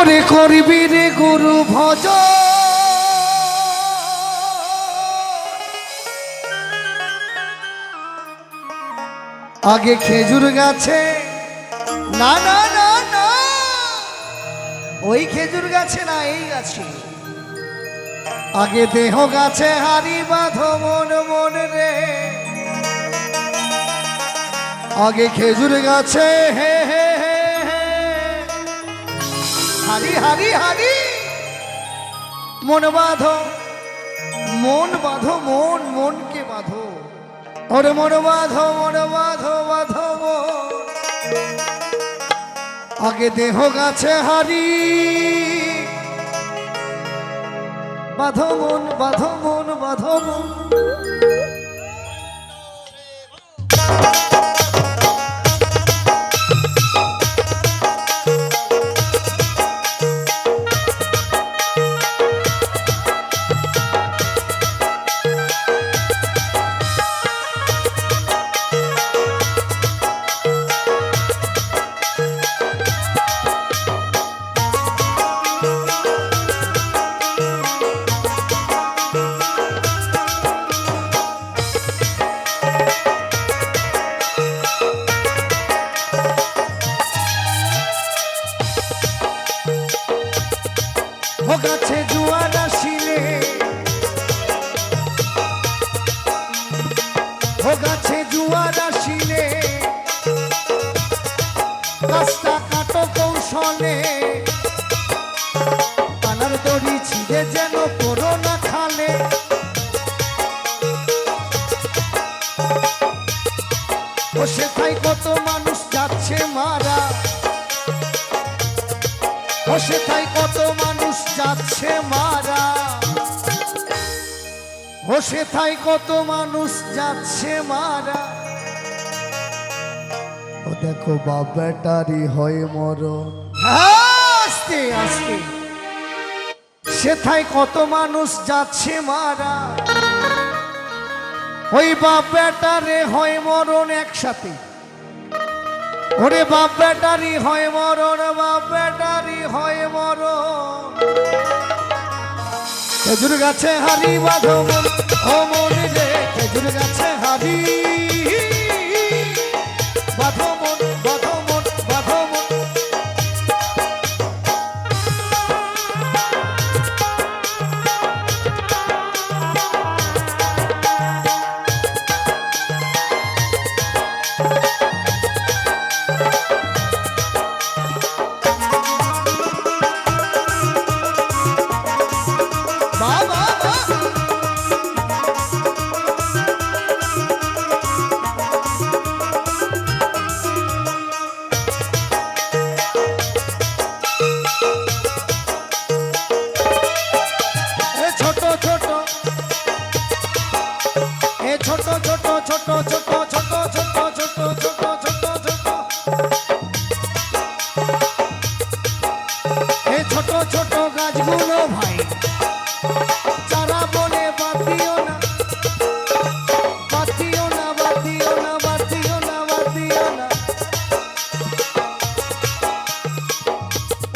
ওরে করবি রে গুরু ভজ। আগে খেজুর গাছে, না না না না। ওই খেজুর গাছে না, এই গাছে। আগে দেহ গাছে হারি বাঁধো মন মন রে। আগে খেজুর গাছে, হে হে হারি হারি হারি। মন বাঁধো মন বাঁধো, মন, মনকে বাঁধো। ওরে মন বাঁধো মন বাঁধো বাঁধো আগে দেহ গাছে হারি। বাঁধো মন বাঁধো মন বাঁধো মন। ও সেথায় কত মানুষ যাচ্ছে মারা। ও সেথায় কত মানুষ যাচ্ছে মারা। ও সেথায় কত মানুষ যাচ্ছে মারা। ও দেখো, বাপ ব্যাটারি হয় মর আস্তে আস্তে। সেথায় কত মানুষ যাচ্ছে মারা। ওই বাপ ব্যাটারে হয় মরণ একসাথে। ওরে বাপ ব্যাটারি হয় মরণ, বাপ ব্যাটারি হয় মরণ। খেজুর গাছে হারি বাঁধো ও মন রে, খেজুর গাছে হারি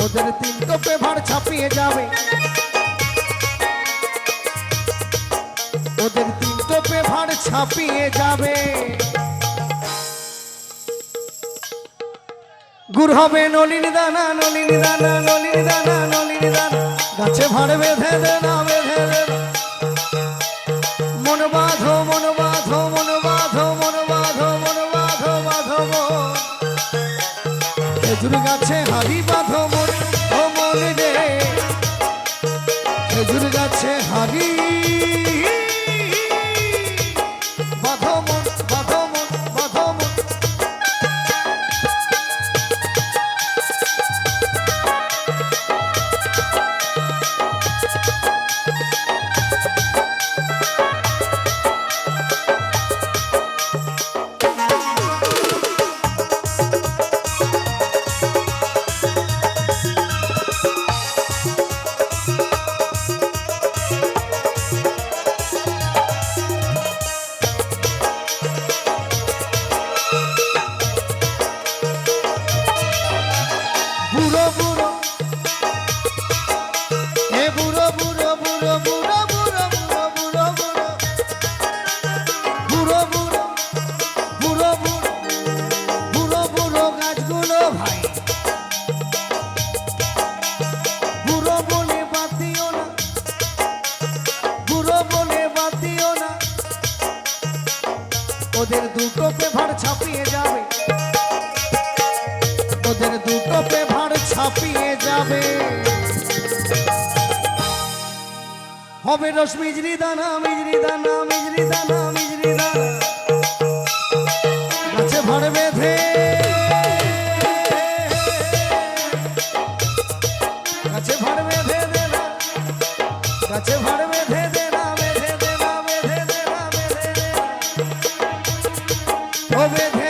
ওদের তিন টোপে ভাড় ছাপিয়ে যাবে। ওদের তিন টোপে ভাড় ছাপিয়ে যাবে। গুড় হবে নলিনী দানা নলিনী দানা নলিনী দানা নলিনী দানা। গাছে ভাড় বেঁধে দে না, বেঁধে দে মন বাঁধো মন বাঁধো মন বাঁধো মন বাঁধো মন বাঁধো বাঁধো খেজুর গাছে হারি বাঁধো ভাড় ছাপিয়ে যাবে। ওদের দুটো পে ভাড় ছাপিয়ে যাবে। হবে রস মিজরি দানা মিজরি দানা। fazer.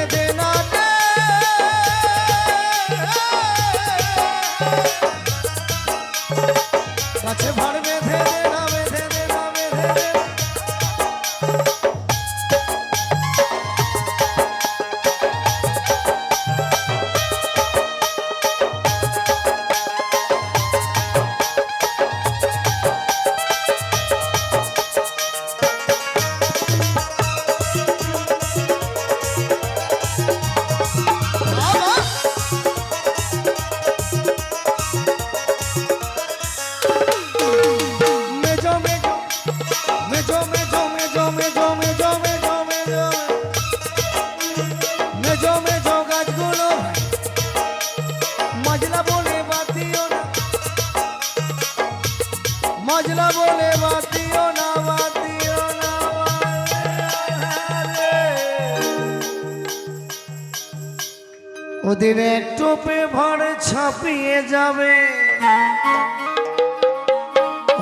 এক টোপে ভাড় ছাপিয়ে যাবে।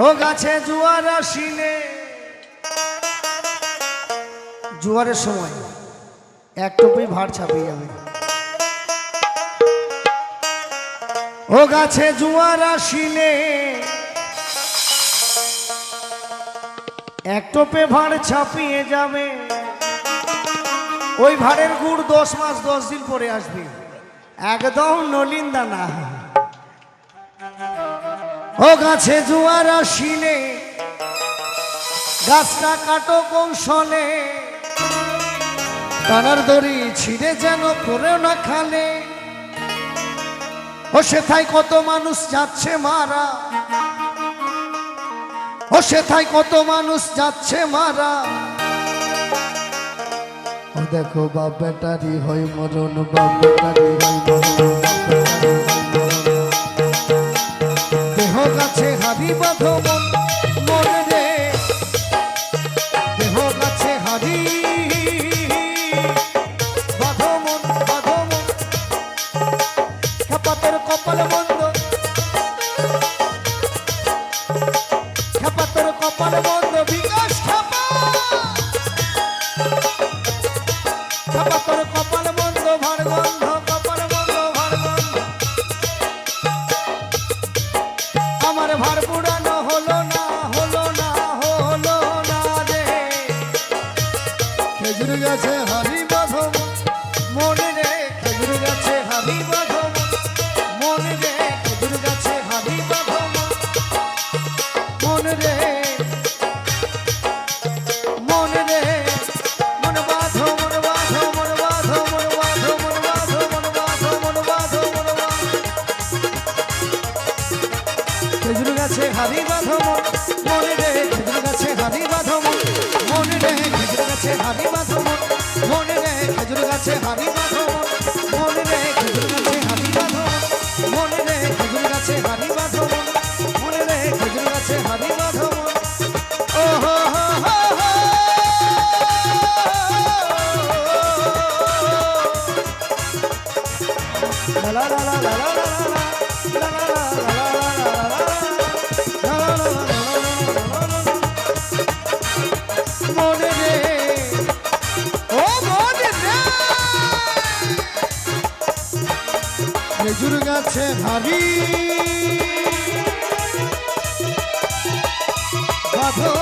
ও গাছে জুয়ার আসিলে। জুয়ারের সময় এক টোপে ভাড় ছাপিয়ে যাবে। ও গাছে জুয়ার আসিলে। এক টোপে ভাড় ছাপিয়ে যাবে। ওই ভাড়ের গুড় দশ মাস দশ দিন পরে আসবে। একদম নলিন দানা ও গাছে জুয়ার আসিলে, গাছটা কাটো কৌশলে টানার দড়ি ছিঁড়ে যেন করেও না খালে। ও সেথায় কত মানুষ যাচ্ছে মারা। ও সেথায় কত মানুষ যাচ্ছে মারা। দেখো বাপেটারি হয় মরণ বাপেটারি হয় মরণ দেহ গাছে হাবি গাছে হারি বাঁধব মনে রে খেজুর গাছে হারি বাঁধব মনে রে, খেজুর গাছে হারি বাঁধব মনে। রে খেজুর গাছে ভাবি বাঁধো